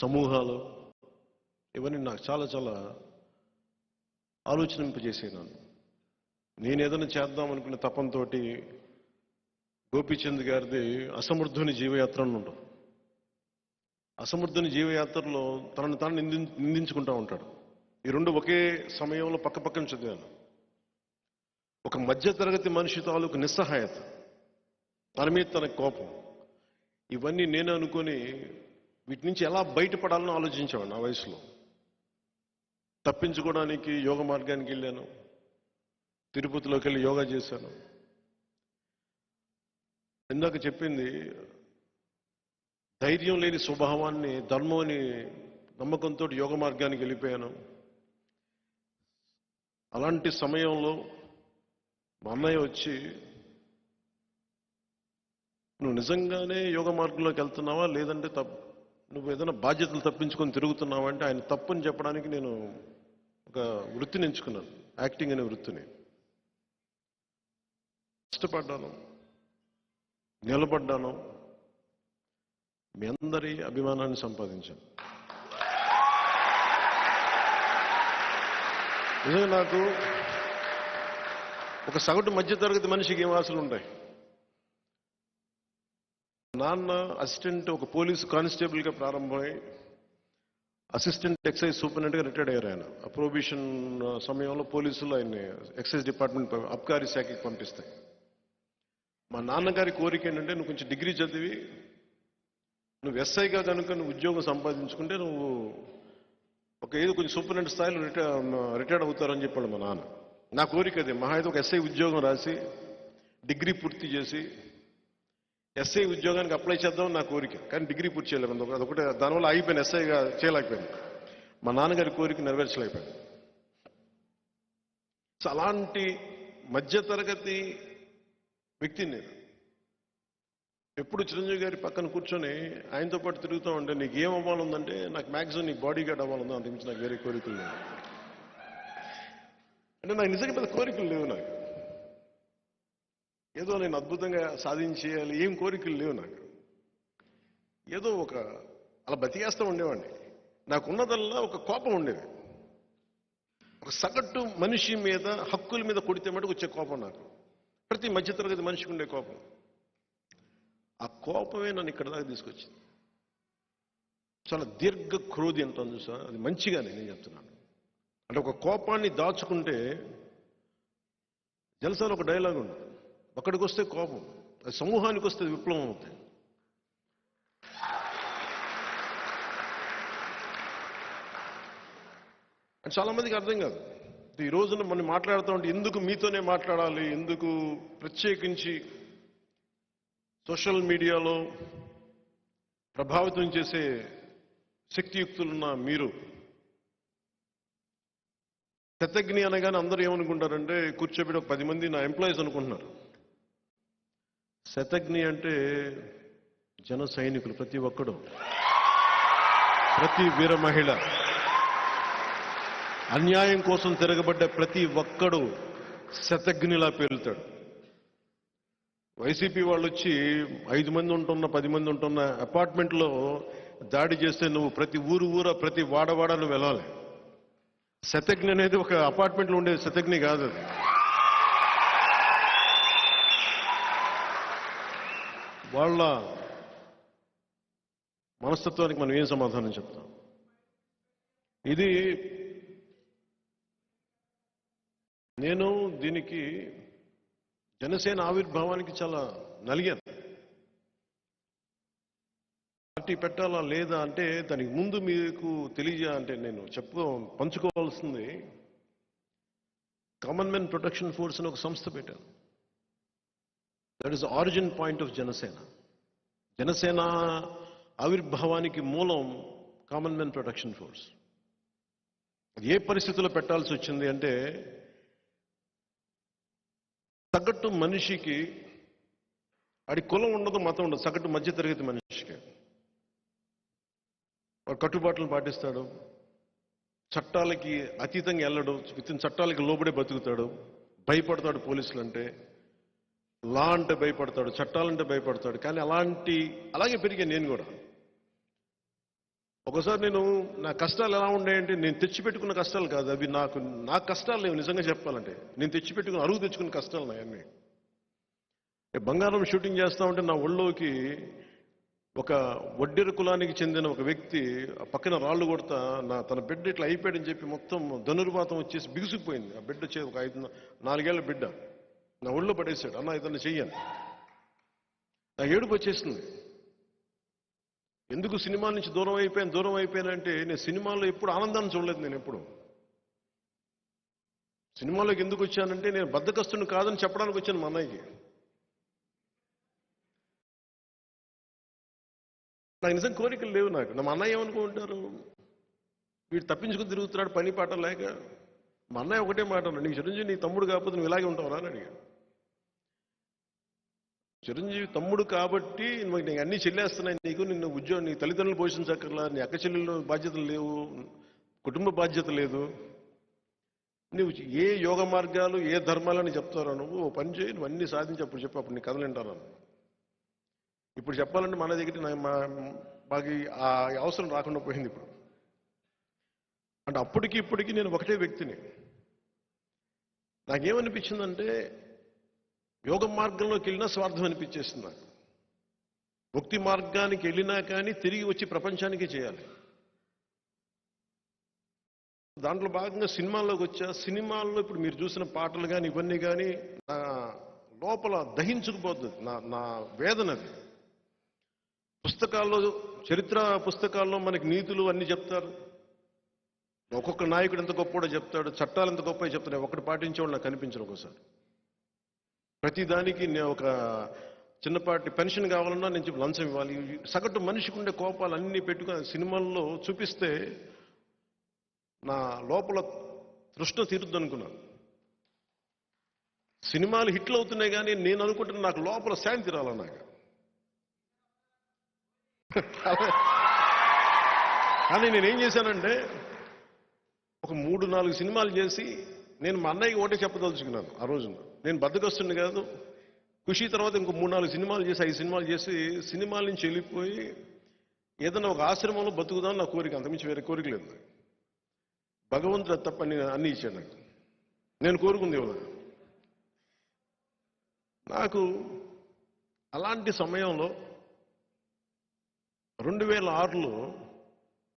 సమూహాలు ఇవన్నీ నాకు చాలా చాలా ఆలోచనింపజేసేనాను నన్ను. నేను ఏదైనా చేద్దాం అనుకునే తపంతో గోపీచంద్ గారిది అసమర్థుని జీవయాత్ర అని ఉండదు. అసమర్థుని జీవయాత్రలో తనను తాను నింది నిందించుకుంటా ఉంటాడు. ఈ రెండు ఒకే సమయంలో పక్క పక్కన చదివాను. ఒక మధ్యతరగతి మనిషి తాలూకు నిస్సహాయత. తన మీద తన కోపం. ఇవన్నీ నేను అనుకొని వీటి నుంచి ఎలా బయటపడాలని ఆలోచించేవాడు నా వయసులో? తప్పించుకోవడానికి యోగ మార్గానికి వెళ్ళాను. తిరుపతిలోకి వెళ్ళి యోగా చేశాను. ఇందాక చెప్పింది ధైర్యం లేని స్వభావాన్ని ధర్మాన్ని నమ్మకంతో యోగ మార్గానికి వెళ్ళిపోయాను. అలాంటి సమయంలో మా అన్నయ్య వచ్చి నువ్వు నిజంగానే యోగ మార్గంలోకి వెళ్తున్నావా? లేదంటే తప్పు. నువ్వు ఏదైనా బాధ్యతలు తప్పించుకొని తిరుగుతున్నావంటే ఆయన తప్పుని చెప్పడానికి నేను ఒక వృత్తిని ఎంచుకున్నాను. యాక్టింగ్ అనే వృత్తిని. కష్టపడ్డాను. నిలబడ్డాను. మీ అందరి అభిమానాన్ని సంపాదించాను. నిజంగా నాకు ఒక సగటు మధ్యతరగతి మనిషికి ఏం ఆశలు ఉంటాయి నాన్న అసిస్టెంట్ ఒక పోలీసు కానిస్టేబుల్గా ప్రారంభమై అసిస్టెంట్ ఎక్సైజ్ సూపరింటెండెంట్గా రిటైర్డ్ అయ్యారు ఆయన. ఆ ప్రొబిషన్ సమయంలో పోలీసులు ఆయన్ని ఎక్సైజ్ డిపార్ట్మెంట్ అబ్కారీ శాఖకి పంపిస్తాయి. మా నాన్నగారి కోరిక ఏంటంటే నువ్వు కొంచెం డిగ్రీ చదివి నువ్వు ఎస్ఐగా కనుక నువ్వు ఉద్యోగం సంపాదించుకుంటే నువ్వు ఒక ఏదో కొంచెం సూపరింటెండెంట్ స్థాయిలో రిటైర్ రిటైర్డ్ అవుతారని చెప్పాడు మా నాన్న. నా కోరిక అది. మహా అయితే ఒక ఎస్ఐ ఉద్యోగం రాసి డిగ్రీ పూర్తి చేసి ఎస్ఐ ఉద్యోగానికి అప్లై చేద్దాం నా కోరిక. కానీ డిగ్రీ పూర్తి చేయలేదు. అదొకటే. దానివల్ల అయిపోయాను ఎస్ఐగా చేయలేకపోయాను మా నాన్నగారి కోరిక నెరవేర్చలేకపోయాను సో అలాంటి మధ్యతరగతి వ్యక్తిని నేను ఎప్పుడు చిరంజీవి గారి పక్కన కూర్చొని ఆయనతో పాటు తిరుగుతూ ఉంటే నీకు ఏం అవ్వాలందంటే నాకు మ్యాక్సిమం నీకు బాడీ గార్డ్ అవ్వాలందో అంతమించి నాకు వేరే కోరికలు లేవు. అంటే నాకు నిజంగా పెద్ద కోరికలు లేవు నాకు. ఏదో నేను అద్భుతంగా సాధించేయాలి ఏం కోరికలు లేవు నాకు. ఏదో ఒక అలా బతికేస్తూ ఉండేవాడిని. నాకున్నదల్లా ఒక కోపం ఉండేది. ఒక సగటు మనిషి మీద హక్కుల మీద కొడితే మటుకు వచ్చే కోపం నాకు. ప్రతి మధ్యతరగతి మనిషికి ఉండే కోపం. ఆ కోపమే నన్ను ఇక్కడ దాకా తీసుకొచ్చింది. చాలా దీర్ఘ క్రోధి అంటాను చూసా అది మంచిగానే నేను చెప్తున్నాను. అంటే ఒక కోపాన్ని దాచుకుంటే జలసాలో ఒక డైలాగ్ ఉంది ఒక్కడికి వస్తే కోపం అది సమూహానికి వస్తే విప్లవం అవుతుంది అని చాలా మందికి అర్థం కాదు. ఈ రోజున మనం మాట్లాడుతూ ఉంటే ఎందుకు మీతోనే మాట్లాడాలి ఎందుకు ప్రత్యేకించి సోషల్ మీడియాలో ప్రభావితం చేసే శక్తియుక్తులున్న మీరు? శతజ్ఞి అనగానే అందరూ ఏమనుకుంటారంటే కూర్చోబెట్టి ఒక పది మంది నా ఎంప్లాయీస్ అనుకుంటున్నారు. శతజ్ఞి అంటే జన సైనికులు ప్రతి ఒక్కడు. ప్రతి వీర మహిళ. అన్యాయం కోసం తిరగబడ్డ ప్రతి ఒక్కడు శతజ్ఞిలా పేలుతాడు. వైసీపీ వాళ్ళు వచ్చి ఐదు మంది ఉంటున్న పది మంది ఉంటున్న అపార్ట్మెంట్లో దాడి చేస్తే నువ్వు ప్రతి ఊరు ఊర ప్రతి వాడవాడ నువ్వు వెళ్ళాలి. శతజ్ఞ అనేది ఒక అపార్ట్మెంట్లో ఉండే శతజ్ఞి కాదు అది. వాళ్ళ మనస్తత్వానికి మనం ఏం సమాధానం చెప్తాం? ఇది నేను దీనికి జనసేన ఆవిర్భావానికి చాలా నలిగాను. పార్టీ పెట్టాలా లేదా అంటే దానికి ముందు మీకు తెలియజే అంటే నేను చెప్పు పంచుకోవాల్సింది కామన్ మెన్ ప్రొటెక్షన్ ఫోర్స్ అని ఒక సంస్థ పెట్టాను. That is origin point of Janasena Janasena ఆవిర్భావానికి మూలం కామన్ మెన్ ప్రొటెక్షన్ ఫోర్స్ అది ఏ పరిస్థితుల్లో పెట్టాల్సి వచ్చింది అంటే సగటు మనిషికి ఆడి కులం ఉండదు మతం ఉండదు సగటు మధ్యతరగతి మనిషికి. వాడు కట్టుబాట్లను పాటిస్తాడు చట్టాలకి అతీతంగా వెళ్ళడు ఇన్ చట్టాలకి లోబడే బతుకుతాడు భయపడతాడు పోలీసులు అంటే లా అంటే భయపడతాడు చట్టాలంటే భయపడతాడు కానీ అలాంటి అలాగే పెరిగాను నేను కూడా. ఒకసారి నేను నా కష్టాలు ఎలా ఉన్నాయంటే నేను తెచ్చిపెట్టుకున్న కష్టాలు కాదు అవి నాకు నా కష్టాలు లేవు నిజంగా చెప్పాలంటే నేను తెచ్చిపెట్టుకున్న అరుగు తెచ్చుకున్న కష్టాలు నాయన్ని బంగారం షూటింగ్ చేస్తా ఉంటే నా ఒళ్ళోకి ఒక వడ్డెర కులానికి చెందిన ఒక వ్యక్తి ఆ పక్కన రాళ్ళు కొడతా నా తన బిడ్డ ఇట్లా అయిపోయాడని చెప్పి మొత్తం ధనుర్వాతం వచ్చేసి బిగుసుకుపోయింది. ఆ బిడ్డ వచ్చే ఒక ఐదు నాలుగేళ్ళ బిడ్డ. నా ఒళ్ళో పడేశాడు. అన్న ఇతను చెయ్యను. నా ఏడుపు వచ్చేసింది. ఎందుకు సినిమా నుంచి దూరం అయిపోయాను దూరం అయిపోయానంటే నేను సినిమాలో ఎప్పుడు ఆనందాన్ని చూడలేదు నేను ఎప్పుడు. సినిమాలోకి ఎందుకు వచ్చానంటే నేను బద్దకస్తుని కాదని చెప్పడానికి వచ్చాను మా అన్నయ్యకి. నాకు నిజం కోరికలు లేవు నాకు. నా అన్నయ్య ఏమనుకుంటారు? వీడు తప్పించుకుని తిరుగుతున్నాడు పని పాట లేక మా అన్నయ్య ఒకటే మాట నీకు చిరంజీవి నీ తమ్ముడు కాకపోతే నువ్వు ఇలాగే ఉంటావురా అని అడిగాడు. చిరంజీవి తమ్ముడు కాబట్టి నువ్వు నీకు అన్ని చెల్లేస్తున్నాయి నీకు నిన్ను ఉద్యోగం నీ తల్లిదండ్రులు పోషించక్కర్లా నీ అక్క చెల్లెళ్ళు బాధ్యతలు లేవు కుటుంబ బాధ్యత లేదు. నువ్వు ఏ యోగ మార్గాలు ఏ ధర్మాలని చెప్తారో నువ్వు ఓ పని చేయి నువ్వు అన్ని సాధించి అప్పుడు చెప్పు అప్పుడు నీ కథలు వింటాను ఇప్పుడు చెప్పాలంటే మన దగ్గర మా మాకు ఆ అవసరం రాకుండా పోయింది ఇప్పుడు. అంటే అప్పటికి ఇప్పటికి నేను ఒకటే వ్యక్తిని. నాకేమనిపించిందంటే యోగ మార్గంలోకి వెళ్ళినా స్వార్థం అనిపించేసింది నాకు. భక్తి మార్గానికి వెళ్ళినా కానీ తిరిగి వచ్చి ప్రపంచానికి చేయాలి. దాంట్లో భాగంగా సినిమాల్లోకి వచ్చా సినిమాల్లో ఇప్పుడు మీరు చూసిన పాటలు కానీ ఇవన్నీ కానీ నా లోపల దహించుకుపోతుంది నా నా వేదన అది. పుస్తకాల్లో చరిత్ర పుస్తకాల్లో మనకి నీతులు అన్ని చెప్తారు. ఒక్కొక్క నాయకుడు ఎంత గొప్పడో చెప్తాడు చట్టాలు ఎంత గొప్ప చెప్తాడు ఒకటి పాటించేవాడు నాకు కనిపించను ఒకసారి ప్రతి దానికి నేను ఒక చిన్నపాటి పెన్షన్ కావాలన్నా నేను చెప్పి లంచం ఇవ్వాలి. సగటు మనిషికి ఉండే కోపాలు అన్ని పెట్టుకుని సినిమాల్లో చూపిస్తే నా లోపల తృష్ణ తీరుద్దు అనుకున్నాను సినిమాలు హిట్లు అవుతున్నాయి కానీ నేను అనుకుంటున్న నాకు లోపల శాంతి రాల నాకు. కానీ నేనేం చేశానంటే ఒక మూడు నాలుగు సినిమాలు చేసి నేను మా అన్నయ్యకి ఒకటే చెప్పదలుచుకున్నాను ఆ రోజున. నేను బద్దకొస్తుండే కాదు. ఖుషి తర్వాత ఇంకో మూడు నాలుగు సినిమాలు చేసి ఐదు సినిమాలు చేసి సినిమాల నుంచి వెళ్ళిపోయి ఏదైనా ఒక ఆశ్రమంలో బతుకుదాం నా కోరిక అంతమించి వేరే కోరిక లేదు భగవంతుడు తప్ప నేను అన్ని ఇచ్చాను నాకు. నేను కోరుకుంది ఇవ్వలేదు నాకు అలాంటి సమయంలో రెండు వేల ఆరులో